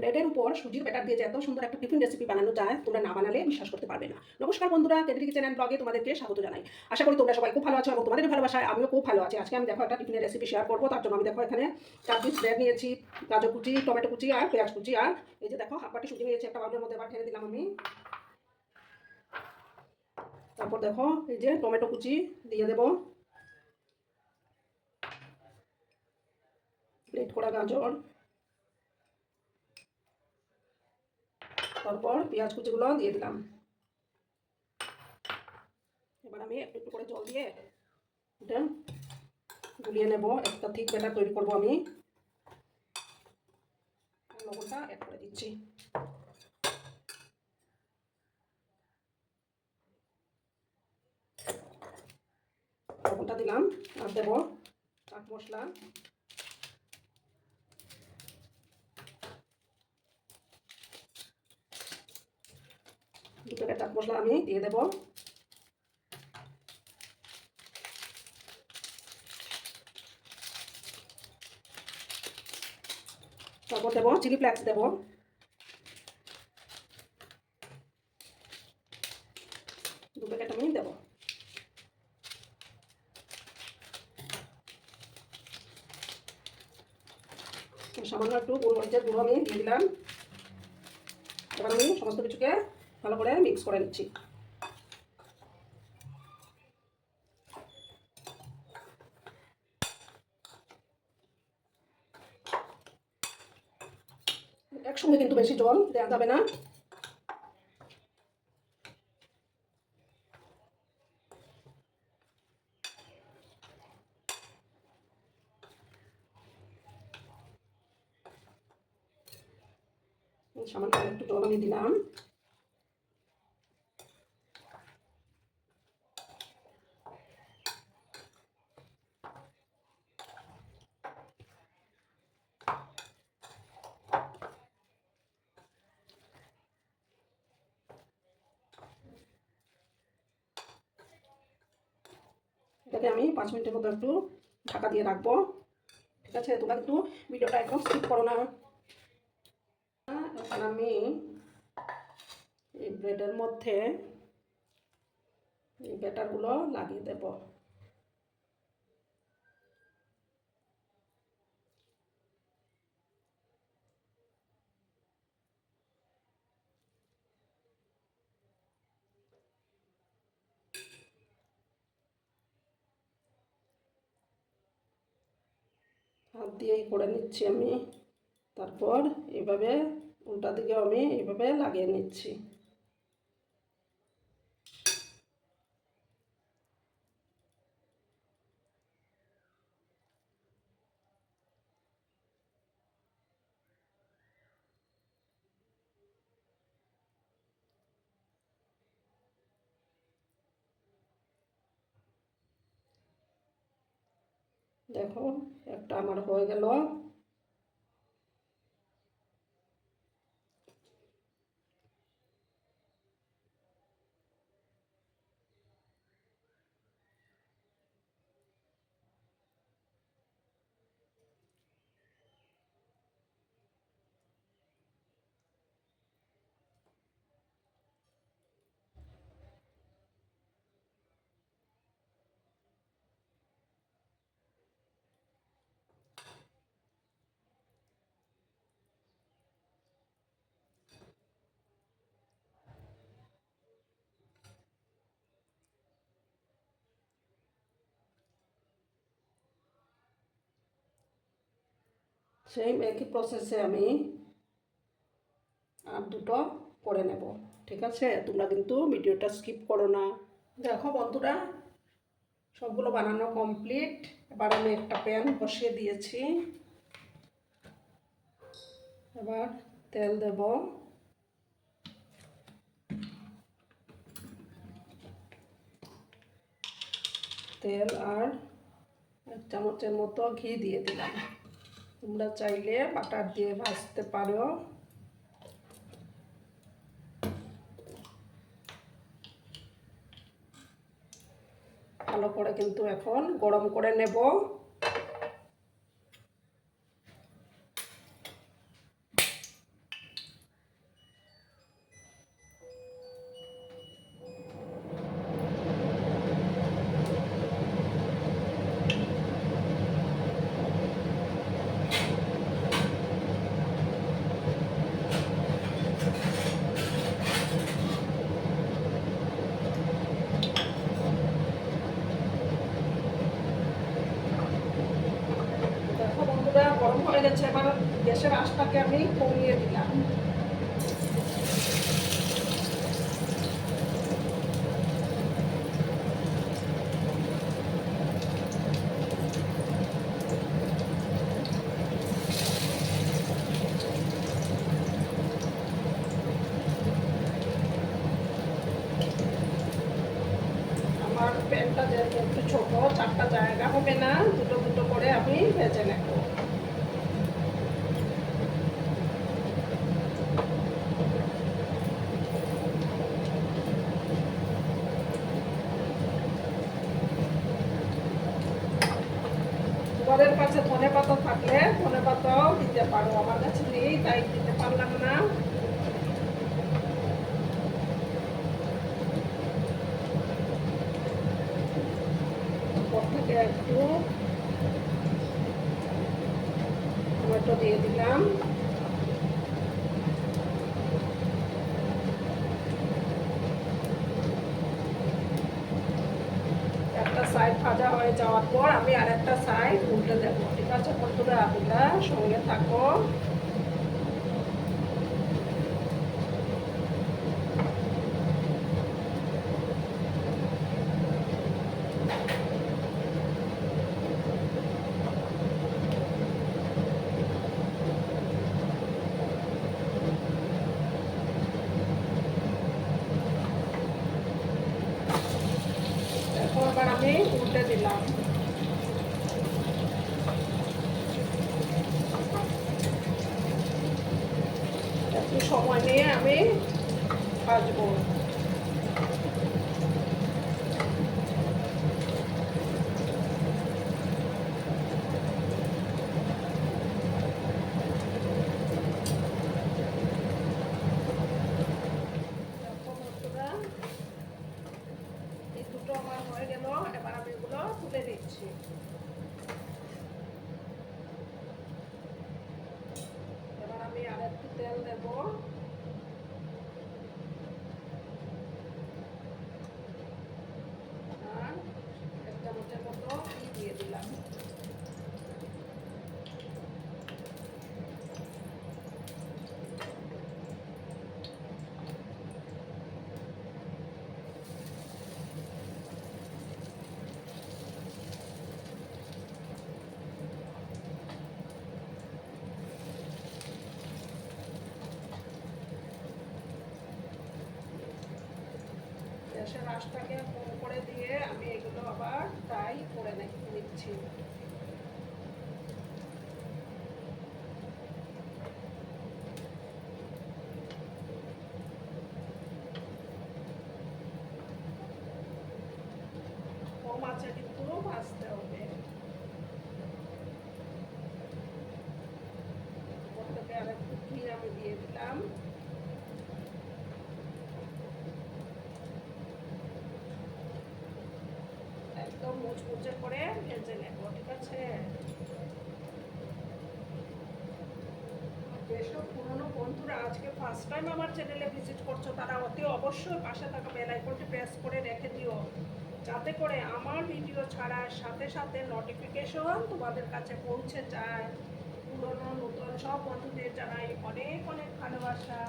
ব্রেডের উপর সুজির ব্যাটার দিয়ে যে এত সুন্দর একটা টিফিন রেসিপি বানানো যায়, তোমরা না বানালে বিশ্বাস করতে পারবে না। নমস্কার বন্ধুরা কেটরি কিচেন অ্যান্ড ব্লগে তোমাদেরকে স্বাগত জানাই। আশা করি তোমরা সবাই খুব ভালো আছো এবং তোমাদের ভালোবাসায় আমিও খুব ভালো আছি। আজকে আমি দেখো একটা টিফিনের রেসিপি শেয়ার করব। তার জন্য আমি দেখো এখানে চার পিস ব্রেড নিয়েছি, গাজর কুচি, টমেটো কুচি আর পেঁয়াজ কুচি। আর এই যে দেখো, হাফ বাটি সুজি নিয়েছি একটা বাউলের মধ্যে, এবার ঢেলে দিলাম আমি। তারপর দেখো, এই যে টমেটো কুচি দিয়ে দেবো। প্লেট করা গাজর। তারপর পেঁয়াজ কুচিগুলো দিয়ে দিলাম। এবার আমি একটু একটু করে জল দিয়ে এটা গুলিয়ে নেব। একটা ঠিক ব্যাটার তৈরি করব আমি। লবণটা অ্যাড করে দিচ্ছি। লবণটা দিলাম, আর দেবো চাট মশলা। দু প্যাকেট চাট মশলা আমি দিয়ে দেবো? তারপর দেবো চিলি ফ্লেক্স দেবো। দু প্যাকেট আমি দেবো। সামান্য একটু গোলমরিচের গুঁড়ো আমি দিয়ে দিলাম। এবার আমি সমস্ত কিছুকে ভালো করে মিক্স করে নিচ্ছি। একসঙ্গে কিন্তু বেশি জল দেওয়া যাবে না। সামান্য একটু জল আমি দিলাম। এটাকে আমি পাঁচ মিনিটের মতো একটু ঢাকা দিয়ে রাখব। ঠিক আছে, তোমরা কিন্তু ভিডিওটা একদম স্কিপ করো না। এখন আমি এই ব্রেডের মধ্যে এই ব্যাটারগুলো লাগিয়ে দেব। হাত দিয়েই করে নিচ্ছি আমি। তারপর এভাবে উল্টা দিকে আমি এভাবে লাগিয়ে নিচ্ছি। দেখো একটা আমার হয়ে গেল। সেই একই প্রসেসে আমি, আর দুটো করে নেব, ঠিক আছে? তোমরা কিন্তু ভিডিওটা স্কিপ করো না। দেখো বন্ধুরা, সবগুলো বানানো কমপ্লিট এবার আমি একটা প্যান বসিয়ে দিয়েছি। এবার তেল দেব। তেল আর এক চামচের মতো ঘি দিয়ে দিলাম। তোমরা চাইলে বাটার দিয়ে ভাজতে পারো। ভালো করে কিন্তু এখন গরম করে নেব। গেছে এবার গ্যাসের আঁচটাকে আমি কমিয়ে দিলাম। আমার প্যানটা যেহেতু একটু ছোট, চারটা জায়গা হবে না, দুটো দুটো করে আমি ভেজে নেব তোমাদের কাছে ধনে পাতা থাকলে ধনে পাতাও দিতে পারো। আমার কাছে নেই, তাই দিতে পারলাম না। থেকে একটু টমেটো দিয়ে দিলাম একটা সাইড ভাজা হয়ে যাওয়ার পর আমি আর একটা সাইড উল্টে দেবো। ঠিক আছে? বন্ধুরা আপনারা সঙ্গে থাকো এখন আবার আমি উল্টে দিলাম একটু সময় নিয়ে আমি ভাজবো আমার হয়ে গেল এবার তুলে দিচ্ছি এবার আমি আর একটু তেল দেব আর এক চামচের মতো ঘি দিয়ে দিলাম গ্যাসের আঁচটাকে কম করে দিয়ে আমি এগুলো আবার ফ্রাই করে নিচ্ছি। কম আছে কিন্তু ভাজতে হবে। থেকে আর একটু ঘি আমি দিয়ে দিলাম। একদম করে ভেজে নেব ঠিক আছে? যেসব পুরনো বন্ধুরা, আজকে ফার্স্ট টাইম আমার চ্যানেলে ভিজিট করছ তারা অতি অবশ্যই পাশে থাকা বেল আইকনটি প্রেস করে রেখে দিও। যাতে করে আমার ভিডিও ছাড়ার সাথে সাথে নোটিফিকেশন তোমাদের কাছে পৌঁছে যায়। পুরনো, নতুন সব বন্ধুদের জানাই অনেক অনেক ভালোবাসা।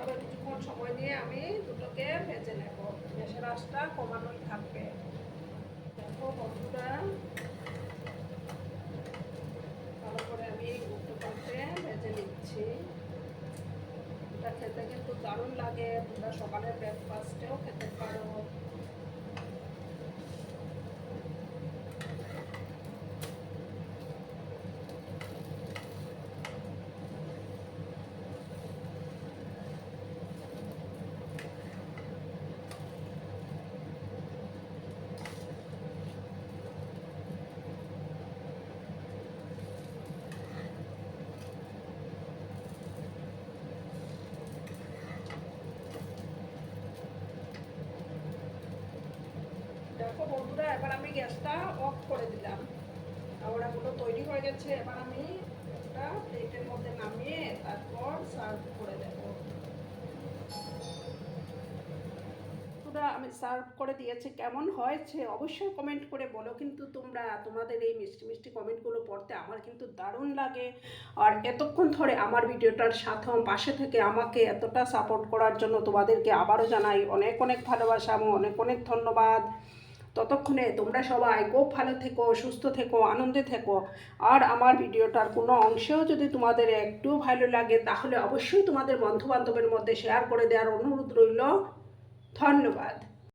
এভাবে কিছুক্ষণ সময় নিয়ে আমি দুটোকে ভেজে নেব। গ্যাসের আঁচটা কমানোই থাকবে। দেখো বন্ধুরা, ভালো করে আমি উল্টো পাল্টে ভেজে নিচ্ছি। এটা খেতে কিন্তু দারুণ লাগে। তোমরা সকালের ব্রেকফাস্টেও খেতে পারো দেখো বন্ধুরা এবার আমি গ্যাসটা অফ করে দিলাম। আওড়াগুলো তৈরি হয়ে গেছে। এবার আমি একটা প্লেটের মধ্যে নামিয়ে তারপর সার্ভ করে দেব। আমি সার্ভ করে দিয়েছি। কেমন হয়েছে অবশ্যই কমেন্ট করে বলো। কিন্তু তোমরা, তোমাদের এই মিষ্টি মিষ্টি কমেন্টগুলো পড়তে আমার কিন্তু দারুণ লাগে। আর এতক্ষণ ধরে আমার ভিডিওটার সাথে, পাশে থেকে আমাকে এতটা সাপোর্ট করার জন্য তোমাদেরকে আবারও জানাই অনেক অনেক ভালোবাসা এবং অনেক অনেক ধন্যবাদ। ততক্ষণে তোমরা সবাই খুব ভালো থেকো, সুস্থ থেকো, আনন্দে থেকো। আর আমার ভিডিওটার কোনো অংশেও যদি তোমাদের একটু ভালো লাগে, তাহলে অবশ্যই তোমাদের বন্ধুবান্ধবের মধ্যে শেয়ার করে দেওয়ার অনুরোধ রইল। ধন্যবাদ।